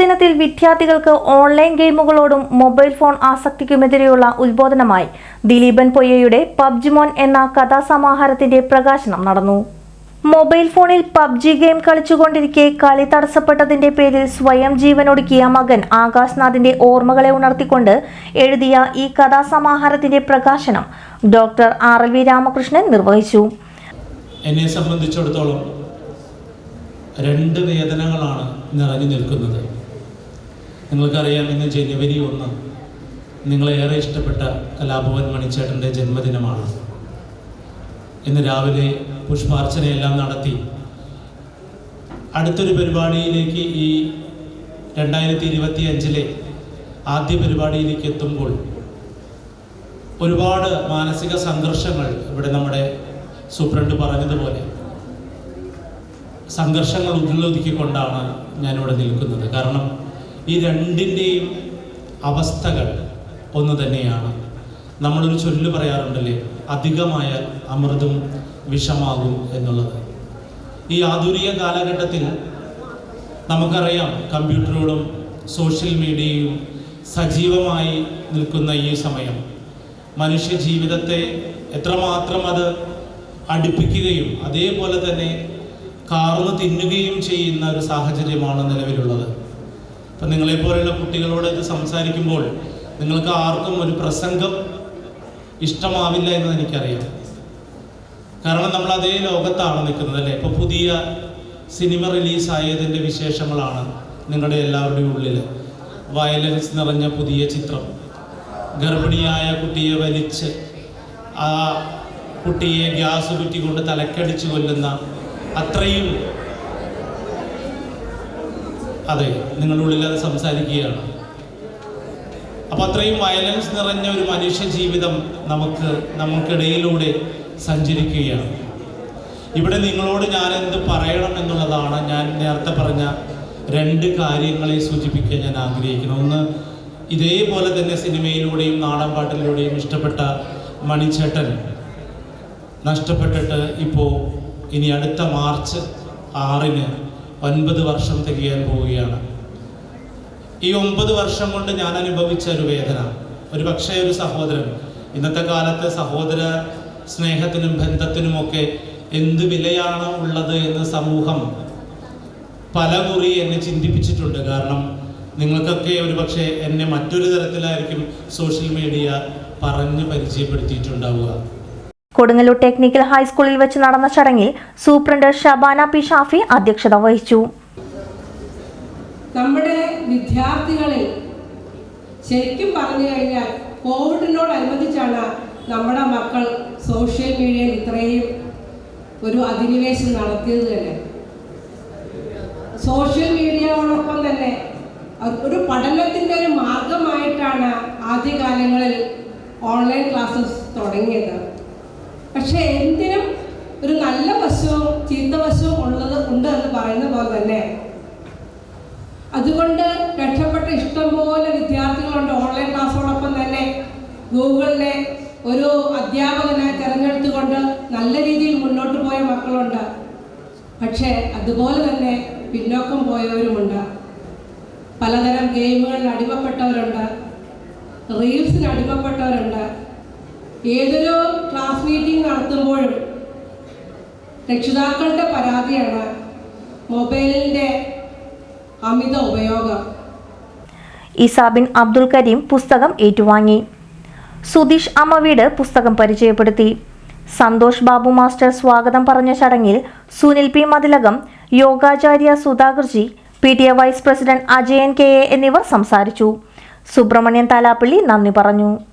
ദിനത്തിൽ വിദ്യാർത്ഥികൾക്ക് ഓൺലൈൻ ഗെയിമുകളോടും മൊബൈൽ ഫോൺ ആസക്തിക്കുമെതിരെയുള്ള ഉദ്ബോധനമായി ദിലീപൻ പൊയ്യയുടെ പബ്ജിമോൻ എന്ന കഥാസമാഹാരത്തിന്റെ പ്രകാശനം നടന്നു. മൊബൈൽ ഫോണിൽ പബ്ജി ഗെയിം കളിച്ചുകൊണ്ടിരിക്കെ കളി തടസ്സപ്പെട്ടതിന്റെ പേരിൽ സ്വയം ജീവനൊടുക്കിയ മകൻ ആകാശ്നാഥിന്റെ ഓർമ്മകളെ ഉണർത്തിക്കൊണ്ട് എഴുതിയ ഈ കഥാസമാഹാരത്തിന്റെ പ്രകാശനം doctor R L V Ramakrishnan നിർവഹിച്ചു. എന്നെ സംബന്ധിച്ചിടത്തോളം രണ്ട് വേദനകളാണ് നിറഞ്ഞു നിൽക്കുന്നത്. നിങ്ങൾക്കറിയാം ഇന്ന് ജനുവരി ഒന്ന് നിങ്ങളേറെ ഇഷ്ടപ്പെട്ട കലാഭവൻ മണിച്ചേട്ടന്റെ ജന്മദിനമാണ്. ഇന്ന് രാവിലെ പുഷ്പാർച്ചനയെല്ലാം നടത്തി. അടുത്തൊരു പരിപാടിയിലേക്ക് ഈ രണ്ടായിരത്തി ഇരുപത്തി അഞ്ചിലെ ആദ്യ പരിപാടിയിലേക്ക് എത്തുമ്പോൾ ഒരുപാട് മാനസിക സംഘർഷങ്ങൾ ഇവിടെ നമ്മുടെ സൂപ്രണ്ട് പറഞ്ഞതുപോലെ സംഘർഷങ്ങൾ ഉള്ളിലൊതുക്കിക്കൊണ്ടാണ് ഞാനിവിടെ നിൽക്കുന്നത്. കാരണം ഈ രണ്ടിന്റെയും അവസ്ഥകൾ ഒന്ന് തന്നെയാണ്. നമ്മളൊരു ചൊല്ല് പറയാറുണ്ടല്ലേ അധികമായ അമൃതും വിഷമാകും എന്നുള്ളത്. ഈ ആധുനിക കാലഘട്ടത്തിൽ നമുക്കറിയാം കമ്പ്യൂട്ടറുകളും സോഷ്യൽ മീഡിയയും സജീവമായി നിൽക്കുന്ന ഈ സമയം. മനുഷ്യ ജീവിതത്തെ എത്രമാത്രം അത് അടുപ്പിക്കുകയും അതേപോലെ തന്നെ കാർന്ന് തിന്നുകയും ചെയ്യുന്ന ഒരു സാഹചര്യമാണ് നിലവിലുള്ളത്. അപ്പം നിങ്ങളെപ്പോലെയുള്ള കുട്ടികളോട് ഇത് സംസാരിക്കുമ്പോൾ നിങ്ങൾക്ക് ആർക്കും ഒരു പ്രസംഗം ഇഷ്ടമാവില്ല എന്ന് എനിക്കറിയാം. കാരണം നമ്മൾ അതേ ലോകത്താണ് നിൽക്കുന്നത് അല്ലേ? ഇപ്പോൾ പുതിയ സിനിമ റിലീസായതിന്റെ വിശേഷങ്ങളാണ് നിങ്ങളുടെ എല്ലാവരുടെയും ഉള്ളിൽ. വയലൻസ് നിറഞ്ഞ പുതിയ ചിത്രം. ഗർഭിണിയായ കുട്ടിയെ വലിച്ച് ആ കുട്ടിയെ ഗ്യാസ് കുറ്റിക്കൊണ്ട് തലക്കടിച്ച് കൊല്ലുന്ന അത്രയും അതെ നിങ്ങളുടെ ഉള്ളിൽ അത് സംസാരിക്കുകയാണ്. അപ്പം അത്രയും വയലൻസ് നിറഞ്ഞ ഒരു മനുഷ്യ ജീവിതം നമുക്ക് നമുക്കിടയിലൂടെ സഞ്ചരിക്കുകയാണ്. ഇവിടെ നിങ്ങളോട് ഞാൻ എന്ത് പറയണം എന്നുള്ളതാണ് ഞാൻ നേരത്തെ പറഞ്ഞ രണ്ട് കാര്യങ്ങളെ സൂചിപ്പിക്കാൻ ഞാൻ ആഗ്രഹിക്കുന്നു. ഒന്ന് ഇതേപോലെ തന്നെ സിനിമയിലൂടെയും നാടൻ പാട്ടിലൂടെയും ഇഷ്ടപ്പെട്ട മണിച്ചേട്ടൻ നഷ്ടപ്പെട്ടിട്ട് ഇപ്പോൾ ഇനി അടുത്ത മാർച്ച് ആറിന് ഒൻപത് വർഷം തികയാൻ പോവുകയാണ്. ഈ ഒമ്പത് വർഷം കൊണ്ട് ഞാൻ അനുഭവിച്ച ഒരു വേദന. ഒരു പക്ഷേ ഒരു സഹോദരൻ. ഇന്നത്തെ കാലത്ത് സഹോദര സ്നേഹത്തിനും ബന്ധത്തിനുമൊക്കെ എന്ത് വിലയാണ് ഉള്ളത് എന്ന് സമൂഹം പല മുറി എന്നെ ചിന്തിപ്പിച്ചിട്ടുണ്ട്. കാരണം നിങ്ങൾക്കൊക്കെ ഒരു പക്ഷേ എന്നെ മറ്റൊരു തരത്തിലായിരിക്കും സോഷ്യൽ മീഡിയ പറഞ്ഞ് പരിചയപ്പെടുത്തിയിട്ടുണ്ടാവുക. കൊടുങ്ങല്ലൂർ ടെക്നിക്കൽ ഹൈസ്കൂളിൽ വെച്ച് നടന്ന ചടങ്ങിൽ സൂപ്രണ്ട് ഷബാന പി ഷാഫി അധ്യക്ഷത വഹിച്ചു. നമ്മുടെ വിദ്യാർത്ഥികളിൽ ശരിക്കും പറഞ്ഞു കഴിഞ്ഞാൽ കോവിഡിനോടനുബന്ധിച്ചാണ് നമ്മുടെ മക്കൾ സോഷ്യൽ മീഡിയയിൽ ഇത്രയും ഒരു അധിനിവേശം നടത്തിയത് തന്നെ. സോഷ്യൽ മീഡിയയോടൊപ്പം തന്നെ ഒരു പഠനത്തിന്റെ ഒരു മാർഗമായിട്ടാണ് ആദ്യകാലങ്ങളിൽ ഓൺലൈൻ ക്ലാസ്സസ് തുടങ്ങിയത്. പക്ഷേ എന്തിനും ഒരു നല്ല വശവും ചീത്ത വശവും ഉള്ളത് ഉണ്ട് എന്ന് പറയുന്ന പോലെ തന്നെ. അതുകൊണ്ട് രക്ഷപ്പെട്ട ഇഷ്ടംപോലെ വിദ്യാർത്ഥികളുണ്ട് ഓൺലൈൻ ക്ലാസ്സോടൊപ്പം തന്നെ. ഗൂഗിളിലെ ഒരു അധ്യാപകനെ തിരഞ്ഞെടുത്തുകൊണ്ട് നല്ല രീതിയിൽ മുന്നോട്ട് പോയ മക്കളുണ്ട്. പക്ഷേ അതുപോലെ തന്നെ പിന്നോക്കം പോയവരുമുണ്ട്. പലതരം ഗെയിമുകളിൽ അടിമപ്പെട്ടവരുണ്ട്. റീൽസിന് അടിമപ്പെട്ടവരുണ്ട്. ഏതൊരു ക്ലാസ് മീറ്റിംഗ് നടത്തുമ്പോഴും രക്ഷിതാക്കളുടെ പരാതിയാണ് മൊബൈലിന്റെ അമിത ഉപയോഗം. ഇസാബിൻ അബ്ദുൽ കരീം പുസ്തകം ഏറ്റുവാങ്ങി. സുധീഷ് അമ്മവീട് പുസ്തകം പരിചയപ്പെടുത്തി. സന്തോഷ് ബാബു മാസ്റ്റർ സ്വാഗതം പറഞ്ഞ ചടങ്ങിൽ Sunil P Mathilakam Yogacharya Sudhakarji P T A vice president Ajayan K A എന്നിവർ സംസാരിച്ചു. സുബ്രഹ്മണ്യൻ താലാപ്പള്ളി നന്ദി പറഞ്ഞു.